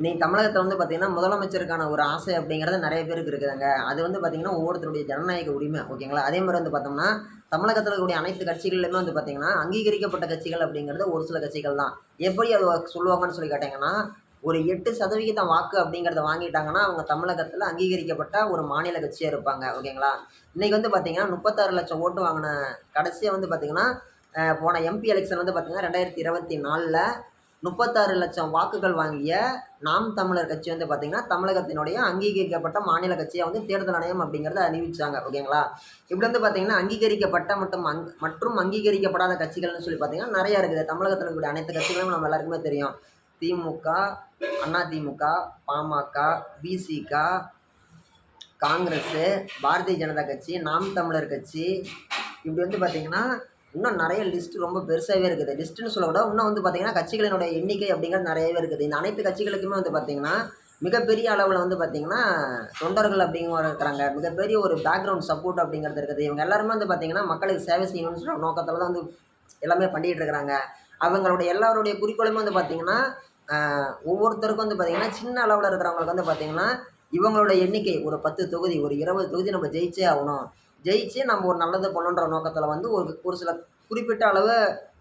இன்னைக்கு தமிழகத்தில் வந்து பார்த்திங்கன்னா முதலமைச்சருக்கான ஒரு ஆசை அப்படிங்கிறது நிறைய பேருக்கு இருக்குதுங்க. அது வந்து பார்த்திங்கன்னா ஒவ்வொருத்தருடைய ஜனநாயக உரிமை ஓகேங்களா? அதே மாதிரி வந்து பார்த்தோம்னா தமிழகத்தில் இருக்கக்கூடிய அனைத்து கட்சிகள்லையுமே வந்து பார்த்திங்கன்னா அங்கீகரிக்கப்பட்ட கட்சிகள் அப்படிங்கிறது ஒரு சில கட்சிகள் தான். எப்படி அது சொல்லுவாங்கன்னு சொல்லி கேட்டிங்கன்னா ஒரு எட்டு சதவிகிதம் வாக்கு அப்படிங்கிறத வாங்கிட்டாங்கன்னா அவங்க தமிழகத்தில் அங்கீகரிக்கப்பட்ட ஒரு மாநில கட்சியாக இருப்பாங்க ஓகேங்களா? இன்றைக்கி வந்து பார்த்திங்கன்னா முப்பத்தாறு லட்சம் ஓட்டு வாங்கின கடைசியாக வந்து பார்த்திங்கன்னா போன எம்பி எலெக்ஷன் வந்து பார்த்திங்கன்னா ரெண்டாயிரத்தி இருபத்தி நாலில் முப்பத்தாறு லட்சம் வாக்குகள் வாங்கிய நாம் தமிழர் கட்சி வந்து பார்த்திங்கன்னா தமிழகத்தினுடைய அங்கீகரிக்கப்பட்ட மாநில கட்சியாக வந்து தேர்தல் ஆணையம் அப்படிங்கிறத அறிவிச்சாங்க ஓகேங்களா? இப்படி வந்து பார்த்திங்கன்னா அங்கீகரிக்கப்பட்ட மற்றும் அங் மற்றும் அங்கீகரிக்கப்படாத கட்சிகள்னு சொல்லி பார்த்திங்கன்னா நிறையா இருக்குது. தமிழகத்தில் இருக்கக்கூடிய அனைத்து கட்சிகளும் நம்ம எல்லாருக்குமே தெரியும். திமுக அதிமுக பாமக பிசிக காங்கிரஸு பாரதிய ஜனதா கட்சி நாம் தமிழர் கட்சி. இப்படி வந்து பார்த்திங்கன்னா இன்னும் நிறைய லிஸ்ட் ரொம்ப பெருசாகவே இருக்குது. லிஸ்ட்டுன்னு சொல்லக்கூட இன்னும் வந்து பார்த்திங்கன்னா கட்சிகளினுடைய எண்ணிக்கை அப்படிங்கிறது நிறையவே இருக்குது. இந்த அனைத்து கட்சிகளுக்குமே வந்து பார்த்திங்கன்னா மிகப்பெரிய அளவில் வந்து பார்த்திங்கன்னா தொண்டர்கள் அப்படிங்கிற இருக்கிறாங்க. மிகப்பெரிய ஒரு பேக்ரவுண்ட் சப்போர்ட் அப்படிங்கிறது இருக்குது. இவங்க எல்லாருமே வந்து பார்த்திங்கன்னா மக்களுக்கு சேவை செய்யணும்னு சொல்கிற நோக்கத்தில் தான் வந்து எல்லாமே பண்ணிகிட்டு இருக்கிறாங்க. அவங்களுடைய எல்லாருடைய குறிக்கோளுமே வந்து பார்த்திங்கன்னா ஒவ்வொருத்தருக்கும் வந்து பார்த்திங்கன்னா சின்ன அளவில் இருக்கிறவங்களுக்கு வந்து பார்த்திங்கன்னா இவங்களோட எண்ணிக்கை ஒரு பத்து தொகுதி ஒரு இருபது தொகுதி நம்ம ஜெயிச்சே ஆகணும். ஜெயிச்சு நம்ம ஒரு நல்லது பண்ணணுன்ற நோக்கத்தில் வந்து ஒரு ஒரு சில குறிப்பிட்ட அளவு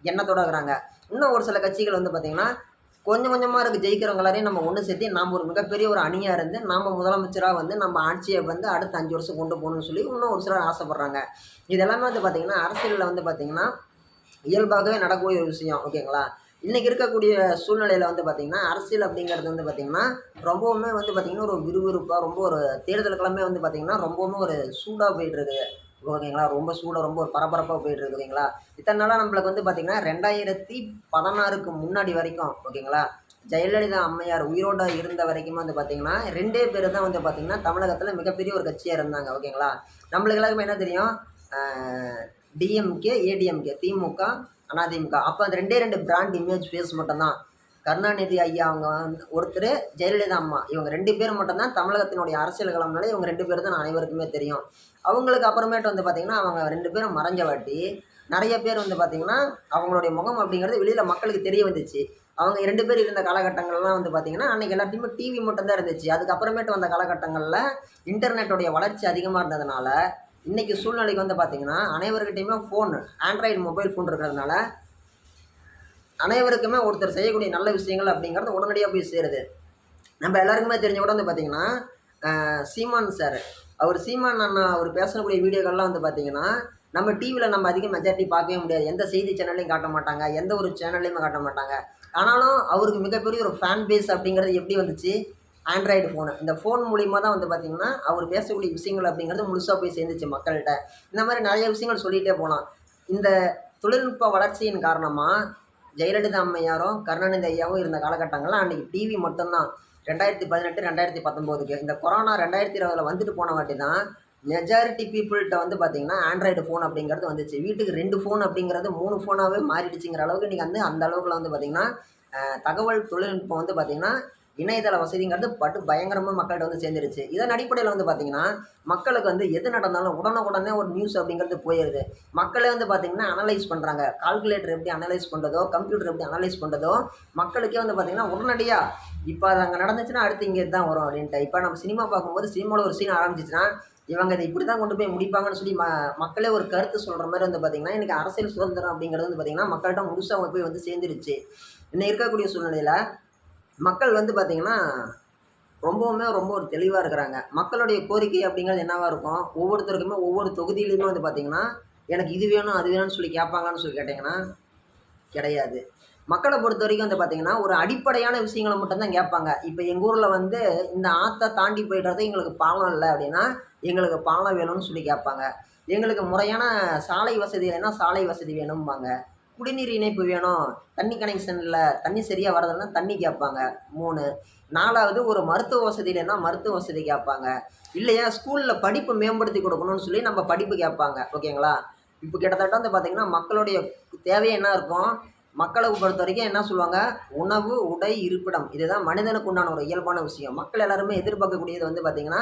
எண்ணத்தோடு இருக்கிறாங்க. இன்னும் ஒரு சில கட்சிகள் வந்து பார்த்திங்கன்னா கொஞ்சம் கொஞ்சமாக இருக்குது ஜெயிக்கிறவங்க எல்லாரையும் நம்ம ஒன்று சேர்த்து நாம் ஒரு மிகப்பெரிய ஒரு அணியாக இருந்து நாம் முதலமைச்சராக வந்து நம்ம ஆட்சியை வந்து அடுத்த அஞ்சு வருஷம் கொண்டு போகணும்னு சொல்லி இன்னும் ஒரு சிலர் ஆசைப்பட்றாங்க. இது எல்லாமே வந்து பார்த்திங்கன்னா அரசியலில் வந்து பார்த்திங்கன்னா இயல்பாகவே நடக்கக்கூடிய ஒரு விஷயம் ஓகேங்களா? இன்றைக்கி இருக்கக்கூடிய சூழ்நிலையில் வந்து பார்த்திங்கன்னா அரசியல் அப்படிங்கிறது வந்து பார்த்திங்கன்னா ரொம்பவுமே வந்து பார்த்திங்கன்னா ஒரு விறுவிறுப்பாக ரொம்ப ஒரு தேர்தலுக்கெல்லாமே வந்து பார்த்திங்கன்னா ரொம்பவுமே ஒரு சூடாக போயிட்டுருக்கு ஓகேங்களா? ரொம்ப சூடாக ரொம்ப ஒரு பரபரப்பாக போயிட்டுருக்கு ஓகேங்களா இத்தனை நாளாக நம்மளுக்கு வந்து பார்த்திங்கன்னா ரெண்டாயிரத்தி பதினாறுக்கு முன்னாடி வரைக்கும் ஓகேங்களா? ஜெயலலிதா அம்மையார் உயிரோட இருந்த வரைக்கும் வந்து பார்த்திங்கன்னா ரெண்டே பேர் தான் வந்து பார்த்திங்கன்னா தமிழகத்தில் மிகப்பெரிய ஒரு கட்சியாக இருந்தாங்க ஓகேங்களா? நம்மளுக்கு எல்லாருக்குமே என்ன தெரியும்? டிஎம்கே ஏடிஎம்கே திமுக அதிமுக அப்போ அந்த ரெண்டே ரெண்டு பிராண்ட் இமேஜ் ஃபேஸ் மட்டும்தான். கருணாநிதி ஐயா அவங்க வந்து ஒருத்தர் ஜெயலலிதா அம்மா. இவங்க ரெண்டு பேர் மட்டும்தான் தமிழகத்தினுடைய அரசியல் களம்னால இவங்க ரெண்டு பேர் தான் அனைவருக்குமே தெரியும். அவங்களுக்கு அப்புறமேட்டு வந்து பார்த்திங்கன்னா அவங்க ரெண்டு பேரும் மறைஞ்ச வாட்டி நிறைய பேர் வந்து பார்த்திங்கன்னா அவங்களுடைய முகம் அப்படிங்கிறது வெளியில் மக்களுக்கு தெரிய வந்துச்சு. அவங்க ரெண்டு பேர் இருந்த காலகட்டங்கள்லாம் வந்து பார்த்திங்கன்னா அன்றைக்கி எல்லாத்தையுமே டிவி மட்டும்தான் இருந்துச்சு. அதுக்கப்புறமேட்டு வந்த காலகட்டங்களில் இன்டர்நெட்டோடைய வளர்ச்சி அதிகமாக இருந்ததுனால இன்றைக்கி சூழ்நிலைக்கு வந்து பார்த்திங்கன்னா அனைவர்கிட்டையுமே ஃபோன் ஆண்ட்ராய்டு மொபைல் ஃபோன் இருக்கிறதுனால அனைவருக்குமே ஒருத்தர் செய்யக்கூடிய நல்ல விஷயங்கள் அப்படிங்கிறது உடனடியாக போய் சேருது. நம்ம எல்லாருக்குமே தெரிஞ்ச கூட வந்து பார்த்திங்கன்னா சீமான் சார் அவர் சீமான் அண்ணா அவர் பேசக்கூடிய வீடியோக்கள்லாம் வந்து பார்த்திங்கன்னா நம்ம டிவியில் நம்ம அதிக மெஜாரிட்டி பார்க்கவே முடியாது. எந்த செய்தி சேனல்லையும் காட்ட மாட்டாங்க. எந்த ஒரு சேனல்லையுமே காட்ட மாட்டாங்க. ஆனாலும் அவருக்கு மிகப்பெரிய ஒரு ஃபேன் பேஸ் அப்படிங்கிறது எப்படி வந்துச்சு? ஆண்ட்ராய்டு ஃபோனு இந்த ஃபோன் மூலிமா தான் வந்து பார்த்திங்கன்னா அவர் பேசக்கூடிய விஷயங்கள் அப்படிங்கிறது முழுசாக போய் சேர்ந்துச்சு மக்கள்கிட்ட. இந்த மாதிரி நிறைய விஷயங்கள் சொல்லிகிட்டே போகலாம் இந்த தொழில்நுட்ப வளர்ச்சியின் காரணமாக ஜெயலலிதா அம்மையாரும் கருணாநிதி ஐயாவும் இருந்த காலகட்டங்கள்லாம் அன்றைக்கி டிவி மட்டும்தான். ரெண்டாயிரத்தி பதினெட்டு ரெண்டாயிரத்தி பத்தொம்போதுக்கு. இந்த கொரோனா ரெண்டாயிரத்தி இருபதில் வந்துட்டு போன வாட்டி தான் மெஜாரிட்டி பீப்புள்கிட்ட வந்து பார்த்திங்கன்னா ஆண்ட்ராய்டு ஃபோன் அப்படிங்கிறது வந்துச்சு. வீட்டுக்கு ரெண்டு ஃபோன் அப்படிங்கிறது மூணு ஃபோனாகவே மாறிடுச்சுங்கிற அளவுக்கு இன்றைக்கி வந்து அந்த அளவுக்குலாம் வந்து பார்த்திங்கன்னா தகவல் தொழில்நுட்பம் வந்து பார்த்திங்கன்னா இணையதள வசதிங்கிறது பட்டு பயங்கரமாக மக்கள்கிட்ட வந்து சேர்ந்துருச்சு. இதன் அடிப்படையில் வந்து பார்த்திங்கன்னா மக்களுக்கு வந்து எது நடந்தாலும் உடனுக்குடனே ஒரு நியூஸ் அப்படிங்கிறது போயிடுது மக்களே வந்து பார்த்திங்கன்னா அனலைஸ் பண்ணுறாங்க கால்குலேட்டர் எப்படி அனலைஸ் பண்ணுறதோ கம்ப்யூட்டர் எப்படி அனலைஸ் பண்ணுறதோ மக்களுக்கே வந்து பார்த்திங்கன்னா உடனடியாக இப்போ அது அங்கே நடந்துச்சுன்னா அடுத்து இங்கே தான் வரும் அப்படின்ட்டு. இப்போ நம்ம சினிமா பார்க்கும்போது சினிமாவில் ஒரு சீன் ஆரம்பிச்சிச்சுன்னா இவங்க இதை இப்படி தான் கொண்டு போய் முடிப்பாங்கன்னு சொல்லி ம மக்களே ஒரு கருத்து சொல்கிற மாதிரி வந்து பார்த்திங்கன்னா இன்றைக்கி அரசியல் சுதந்திரம் அப்படிங்கிறது வந்து பார்த்திங்கன்னா மக்கள்கிட்ட முழுசாக அவங்க போய் வந்து சேர்ந்துருச்சு. இன்னும் இருக்கக்கூடிய சூழ்நிலையில் மக்கள் வந்து பார்த்திங்கன்னா ரொம்பவுமே ரொம்ப ஒரு தெளிவாக இருக்கிறாங்க. மக்களுடைய கோரிக்கை அப்படிங்கிறது என்னவாக இருக்கும்? ஒவ்வொருத்தருக்குமே ஒவ்வொரு தொகுதியிலையுமே வந்து பார்த்திங்கன்னா எனக்கு இது வேணும் அது வேணும்னு சொல்லி கேட்பாங்கன்னு சொல்லி கேட்டிங்கன்னா கிடையாது. மக்களை பொறுத்த வரைக்கும் வந்து பார்த்திங்கன்னா ஒரு அடிப்படையான விஷயங்களை மட்டும்தான் கேட்பாங்க. இப்போ எங்கள் ஊரில் வந்து இந்த ஆற்றை தாண்டி போயிடுறது எங்களுக்கு பாலம் இல்லை அப்படின்னா எங்களுக்கு பாலம் வேணும்னு சொல்லி கேட்பாங்க. எங்களுக்கு முறையான சாலை வசதி இல்லைன்னா சாலை வசதி வேணும்பாங்க. குடிநீர் இணைப்பு வேணும். தண்ணி கனெக்ஷன் இல்லை தண்ணி சரியாக வரதுன்னா தண்ணி கேட்பாங்க. மூணு. நாலாவது ஒரு மருத்துவ வசதி இல்லைன்னா மருத்துவ வசதி கேட்பாங்க. இல்லையா ஸ்கூலில் படிப்பு மேம்படுத்தி கொடுக்கணும்னு சொல்லி நம்ம படிப்பு கேட்பாங்க. ஓகேங்களா? இப்போ கிட்டத்தட்ட வந்து பார்த்திங்கன்னா மக்களுடைய தேவை என்ன இருக்கும்? மக்களை பொறுத்த வரைக்கும் என்ன சொல்லுவாங்க? உணவு உடை இருப்பிடம். இதுதான் மனிதனுக்கு உண்டான ஒரு இயல்பான விஷயம். மக்கள் எல்லாருமே எதிர்பார்க்கக்கூடியது வந்து பார்த்திங்கன்னா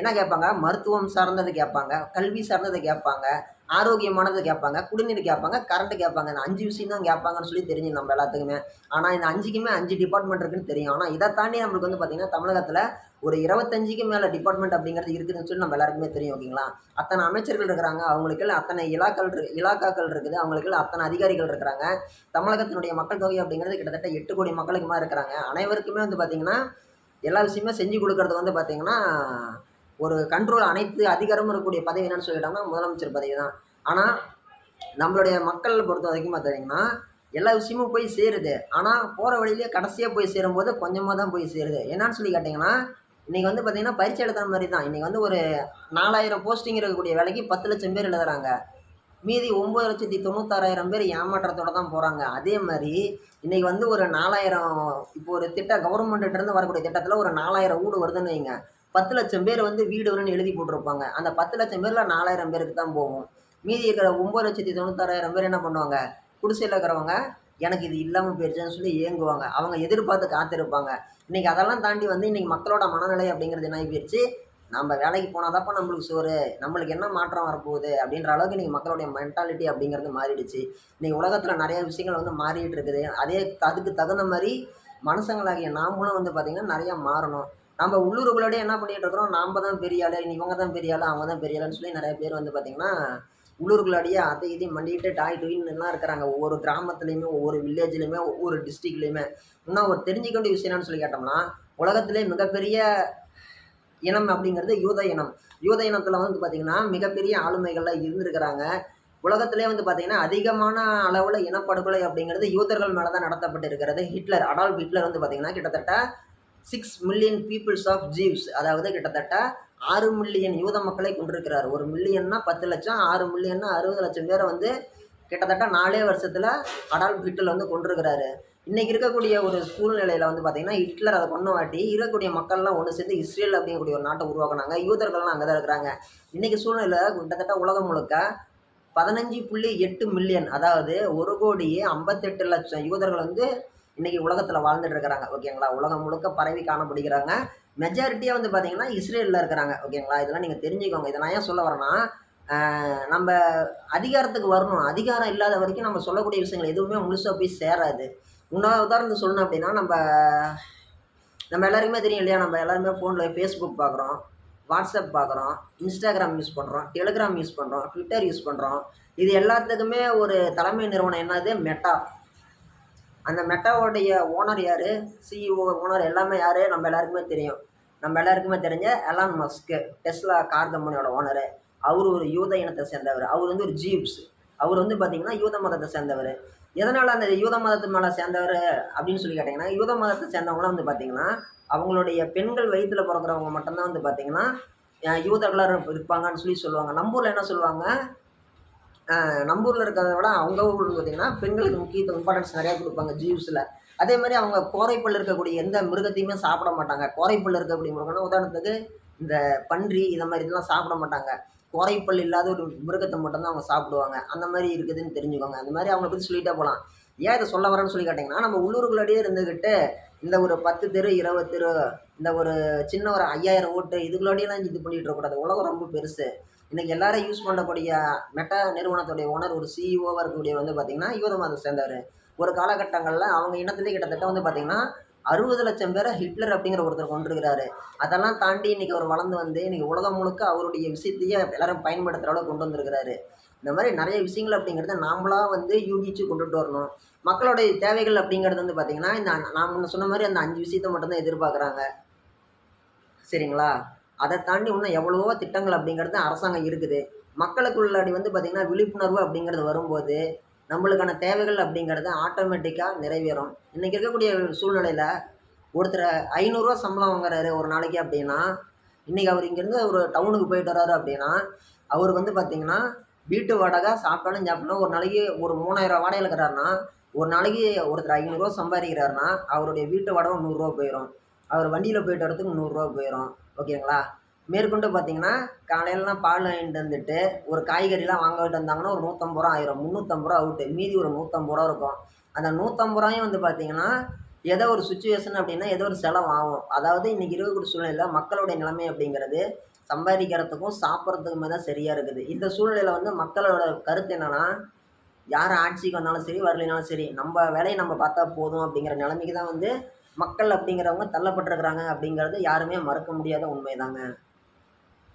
என்ன கேட்பாங்க? மருத்துவம் சார்ந்தது கேட்பாங்க கல்வி சார்ந்தது கேட்பாங்க ஆரோக்கியமானது கேட்பாங்க குடிநீர் கேட்பாங்க கரண்ட்டு கேட்பாங்க. இந்த அஞ்சு விஷயம் தான் கேட்பாங்கன்னு சொல்லி தெரிஞ்சு நம்ம எல்லாத்துக்குமே. ஆனால் இந்த அஞ்சுக்குமே அஞ்சு டிபார்ட்மெண்ட் இருக்குன்னு தெரியும். ஆனால் இதை தாண்டி நம்மளுக்கு வந்து பார்த்திங்கன்னா தமிழகத்தில் ஒரு இருபத்தஞ்சுக்கு மேலே டிபார்ட்மெண்ட் அப்படிங்கிறது இருக்குதுன்னு சொல்லி நம்ம எல்லாருக்குமே தெரியும் ஓகேங்களா? அத்தனை அமைச்சர்கள் இருக்கிறாங்க. அவங்களுக்கு அத்தனை இலாக்கள் இலாக்காக்கள் இருக்குது. அவங்களுக்கு அத்தனை அதிகாரிகள் இருக்கிறாங்க. தமிழகத்தினுடைய மக்கள் தொகை அப்படிங்கிறது கிட்டத்தட்ட எட்டு கோடி மக்களுக்கு மேலே இருக்கிறாங்க. அனைவருக்குமே வந்து பார்த்திங்கன்னா எல்லா விஷயமே செஞ்சு கொடுக்கறது வந்து பார்த்திங்கன்னா ஒரு கண்ட்ரோல் அனைத்து அதிகாரமும் இருக்கக்கூடிய பதவி என்னன்னு சொல்லிட்டாங்கன்னா முதலமைச்சர் பதவி தான் ஆனால் நம்மளுடைய மக்களை பொறுத்த வரைக்கும் பார்த்தீங்கன்னா எல்லா விஷயமும் போய் சேருது. ஆனால் போகிற வழியிலே கடைசியாக போய் சேரும்போது கொஞ்சமாக தான் போய் சேருது. என்னன்னு சொல்லி கேட்டிங்கன்னா இன்றைக்கி வந்து பார்த்திங்கன்னா பயிற்சி எழுதுகிற மாதிரி தான் இன்றைக்கி வந்து ஒரு நாலாயிரம் போஸ்டிங் இருக்கக்கூடிய வேலைக்கு பத்து லட்சம் பேர் எழுதுகிறாங்க மீதி ஒம்பது லட்சத்தி தொண்ணூத்தாறாயிரம் பேர் ஏமாற்றத்தோடு தான் போகிறாங்க அதே மாதிரி இன்றைக்கி வந்து ஒரு நாலாயிரம் இப்போ ஒரு திட்டம் கவர்மெண்ட்டிருந்து வரக்கூடிய திட்டத்தில் ஒரு நாலாயிரம் வீடு வருதுன்னு வைங்க. பத்து லட்சம் பேர் வந்து வீடு வரும்னு எழுதி போட்டிருப்பாங்க. அந்த பத்து லட்சம் பேரில் நாலாயிரம் பேருக்கு தான் போகும். மீதி இருக்கிற ஒம்பது லட்சத்தி தொண்ணூத்தாறாயிரம் பேர் என்ன பண்ணுவாங்க? குடிசையில் இருக்கிறவங்க எனக்கு இது இல்லாமல் போயிடுச்சுன்னு சொல்லி ஏங்குவாங்க. அவங்க எதிர்பார்த்து காத்திருப்பாங்க. இன்றைக்கி அதெல்லாம் தாண்டி வந்து இன்றைக்கி மக்களோட மனநிலை அப்படிங்கிறது என்ன ஆகி போயிடுச்சு நம்ம வேலைக்கு போனாதாப்பா நம்மளுக்கு சோறு. நம்மளுக்கு என்ன மாற்றம் வரப்போகுது? அப்படின்ற அளவுக்கு இன்றைக்கி மக்களுடைய மென்டாலிட்டி அப்படிங்கிறது மாறிடுச்சு. இன்றைக்கி உலகத்தில் நிறைய விஷயங்கள் வந்து மாறிட்டு இருக்குது. அதே அதுக்கு தகுந்த மாதிரி மனுஷங்களாகிய நாமளும் வந்து பார்த்திங்கன்னா நிறையா மாறணும். நம்ம உள்ளூர்களோடய என்ன பண்ணிகிட்டு இருக்கிறோம்? நாம் தான் பெரிய ஆள் இவங்க தான் பெரிய ஆள் அவங்க தான் பெரிய ஆளுன்னு சொல்லி நிறைய பேர் வந்து பார்த்திங்கன்னா உள்ளூருக்குள்ளாடியே அதை இதையும் மண்டிட்டு டாய் டொயின்னு இருக்கிறாங்க. ஒவ்வொரு கிராமத்துலேயுமே ஒவ்வொரு வில்லேஜ்லேயுமே ஒவ்வொரு டிஸ்ட்ரிக்ட்லேயுமே இன்னும் ஒரு தெரிஞ்சிக்க விஷயம் என்னன்னு சொல்லி கேட்டோம்னா உலகத்திலே மிகப்பெரிய இனம் அப்படிங்கிறது யூத இனம். யூத இனத்தில் வந்து பார்த்திங்கன்னா மிகப்பெரிய ஆளுமைகள்லாம் இருந்திருக்கிறாங்க. உலகத்திலே வந்து பார்த்திங்கன்னா அதிகமான அளவில் இனப்படுகொலை அப்படிங்கிறது யூதர்கள் மேலே தான் நடத்தப்பட்டு இருக்கிறது ஹிட்லர் அடால்ஃப் ஹிட்லர் வந்து பார்த்திங்கன்னா கிட்டத்தட்ட six million peoples of Jews அதாவது கிட்டத்தட்ட ஆறு மில்லியன் யூத மக்களை கொண்டிருக்கிறார். ஒரு மில்லியன்னா பத்து லட்சம் ஆறு மில்லியன்னா அறுபது லட்சம் பேரை வந்து கிட்டத்தட்ட நாலே வருஷத்தில் அடால்ஃப் ஹிட்லர் வந்து கொண்டிருக்கிறாரு. இன்றைக்கி இருக்கக்கூடிய ஒரு சூழ்நிலையில் வந்து பார்த்திங்கன்னா ஹிட்லர் அதை கொண்டு வாட்டி இருக்கக்கூடிய மக்கள்லாம் ஒன்று சேர்ந்து இஸ்ரேல் அப்படிங்கக்கூடிய ஒரு நாட்டை உருவாக்குனாங்க. யூதர்கள்லாம் அங்கே தான் இருக்கிறாங்க. இன்றைக்கி சூழ்நிலை கிட்டத்தட்ட உலகம் முழுக்க பதினஞ்சு புள்ளி எட்டு மில்லியன் அதாவது ஒரு கோடியே ஐம்பத்தெட்டு லட்சம் யூதர்கள் வந்து இன்றைக்கி உலகத்தில் வாழ்ந்துட்டு இருக்கிறாங்க ஓகேங்களா? உலகம் முழுக்க பரவி காணப்படுகிறாங்க. மெஜாரிட்டியாக வந்து பார்த்திங்கன்னா இஸ்ரேலில் இருக்கிறாங்க ஓகேங்களா? இதெல்லாம் நீங்கள் தெரிஞ்சுக்கோங்க. இதை நான் ஏன் சொல்ல வரேன்னா நம்ம அதிகாரத்துக்கு வரணும். அதிகாரம் இல்லாத வரைக்கும் நம்ம சொல்லக்கூடிய விஷயங்கள் எதுவுமே முழுசாக போய் சேராது. இன்னொரு உதாரணத்துக்கு சொல்லணும் அப்படின்னா நம்ம நம்ம எல்லாருக்குமே தெரியும் இல்லையா? நம்ம எல்லாருமே ஃபோனில் ஃபேஸ்புக் பார்க்குறோம் வாட்ஸ்அப் பார்க்குறோம் இன்ஸ்டாகிராம் யூஸ் பண்ணுறோம் டெலிகிராம் யூஸ் பண்ணுறோம் ட்விட்டர் யூஸ் பண்ணுறோம் இது எல்லாத்துக்குமே ஒரு தலைமை நிறுவனம் என்னது? மெட்டா அந்த மெட்டாவோடைய ஓனர் யார்? சிஇஓ ஓனர் எல்லாமே யார்? நம்ம எல்லாருக்குமே தெரியும். நம்ம எல்லாருக்குமே தெரிஞ்ச எலான் மஸ்க்கு டெஸ்லா கார் கம்பெனியோட ஓனரு அவர் ஒரு யூத இனத்தை சேர்ந்தவர். அவர் வந்து ஒரு ஜீப்ஸ் அவர் வந்து பார்த்திங்கன்னா யூத மதத்தை சேர்ந்தவர். எதனால் அந்த யூத மதத்து மேலே சேர்ந்தவர் அப்படின்னு சொல்லி கேட்டிங்கன்னா யூத மதத்தை சேர்ந்தவங்களாம் வந்து பார்த்திங்கன்னா அவங்களுடைய பெண்கள் வயிற்றில் பிறக்கிறவங்க மட்டும்தான் வந்து பார்த்திங்கன்னா யூதர்களாக இருப்பாங்கன்னு சொல்லி சொல்லுவாங்க. நம்பூரில் என்ன சொல்லுவாங்க? நம்பூரில் இருக்கிறத விட அவங்க ஊரில் பார்த்திங்கன்னா பெண்களுக்கு முக்கியத்துவம் இம்பார்ட்டன்ஸ் நிறையா கொடுப்பாங்க ஜீவ்ஸில் அதே மாதிரி அவங்க கோரைப்பல் இருக்கக்கூடிய எந்த மிருகத்தையுமே சாப்பிட மாட்டாங்க. கோரைப்பல் இருக்கக்கூடிய மிருகம்னா உதாரணத்துக்கு இந்த பன்றி இதை மாதிரி இதெல்லாம் சாப்பிட மாட்டாங்க. கோரைப்பல் இல்லாத ஒரு மிருகத்தை மட்டும்தான் அவங்க சாப்பிடுவாங்க. அந்த மாதிரி இருக்குதுன்னு தெரிஞ்சுக்கோங்க. அந்த மாதிரி அவங்கள பற்றி சொல்லிட்டே போகலாம் ஏன் இதை சொல்ல வரேன்னு சொல்லி கேட்டிங்கன்னா நம்ம உள்ளூருக்குள்ளேயே இருந்துக்கிட்டு இந்த ஒரு பத்து தெரு இருபது தெரு இந்த ஒரு சின்ன ஒரு ஐயாயிரம் ஓட்டு இதுக்குள்ளோடையெல்லாம் இது பண்ணிகிட்டு இருக்கக்கூடாது. உலகம் ரொம்ப பெருசு. இன்றைக்கி எல்லாரும் யூஸ் பண்ணக்கூடிய மெட்டா நிறுவனத்துடைய ஓனர் ஒரு சிஇஓவாக இருக்கக்கூடிய வந்து பார்த்திங்கன்னா யூத மதம் சேர்ந்தவர் ஒரு காலகட்டங்களில் அவங்க இனத்துலேயே கிட்டத்தட்ட வந்து பார்த்திங்கன்னா அறுபது லட்சம் பேரை ஹிட்லர் அப்படிங்கிற ஒருத்தர் கொண்டிருக்கிறாரு அதெல்லாம் தாண்டி இன்றைக்கி அவர் வளர்ந்து வந்து இன்றைக்கி உலகம் முழுக்க அவருடைய விஷயத்தையே எல்லாரும் பயன்படுத்துகிற அளவுக்கு கொண்டு வந்திருக்கிறாரு. இந்த மாதிரி நிறைய விஷயங்கள் அப்படிங்கிறத நாமளாக வந்து யூகிச்சு கொண்டுட்டு வரணும். மக்களுடைய தேவைகள் அப்படிங்கிறது வந்து பார்த்திங்கன்னா இந்த நான் முன்ன சொன்ன மாதிரி அந்த அஞ்சு விஷயத்தை மட்டும்தான் எதிர்பார்க்குறாங்க. சரிங்களா? அதை தாண்டி இன்னும் எவ்வளவோ திட்டங்கள் அப்படிங்கிறது அரசாங்கம் இருக்குது. மக்களுக்குள்ளாடி வந்து பார்த்திங்கன்னா விழிப்புணர்வு அப்படிங்கிறது வரும்போது நம்மளுக்கான தேவைகள் அப்படிங்கிறது ஆட்டோமேட்டிக்காக நிறைவேறும். இன்றைக்கி இருக்கக்கூடிய சூழ்நிலையில் ஒருத்தர் ஐநூறுரூவா சம்பளம் வாங்குறாரு ஒரு நாளைக்கு அப்படின்னா இன்றைக்கி அவர் இங்கேருந்து ஒரு டவுனுக்கு போயிட்டு வர்றாரு அப்படின்னா அவர் வந்து பார்த்திங்கன்னா வீட்டு வாடகை சாப்பிட்டாலும் சாப்பிட்டோம் ஒரு நாளைக்கு ஒரு மூணாயிரம் வாடகை இருக்கிறாருன்னா ஒரு நாளைக்கு ஒருத்தர் ஐநூறுரூவா சம்பாதிக்கிறாருன்னா அவருடைய வீட்டு வாடகை நூறுரூவா போயிடும் அவர் வண்டியில் போயிட்டு வரதுக்கு நூறுரூவா போயிடும் ஓகேங்களா? மேற்கொண்டு பார்த்தீங்கன்னா காலையிலலாம் பால் வாங்கிட்டு வந்துட்டு ஒரு காய்கறிலாம் வாங்கிட்டு வந்தாங்கன்னா ஒரு நூற்றம்பது ரூபா ஆயிரும். முந்நூற்றம்பது ரூபா அவுட்டு. மீதி ஒரு நூற்றம்பது ரூபா இருக்கும். அந்த நூற்றம்பது ரூபாயும் வந்து பார்த்தீங்கன்னா ஏதோ ஒரு சுச்சுவேஷன் அப்படின்னா ஏதோ ஒரு செலவு ஆகும். அதாவது இன்றைக்கி இருக்கக்கூடிய சூழ்நிலையில் மக்களுடைய நிலைமை அப்படிங்கிறது சம்பாதிக்கிறதுக்கும் சாப்பிட்றதுக்குமே தான் சரியாக இருக்குது. இந்த சூழ்நிலையில் வந்து மக்களோட கருத்து என்னென்னா யார் ஆட்சிக்கு வந்தாலும் சரி வரலைனாலும் சரி நம்ம வேலையை நம்ம பார்த்தா போதும் அப்படிங்கிற நிலைமைக்கு தான் வந்து மக்கள் அப்படிங்கிறவங்க தள்ளப்பட்டிருக்கிறாங்க அப்படிங்கிறது யாருமே மறுக்க முடியாத உண்மைதாங்க.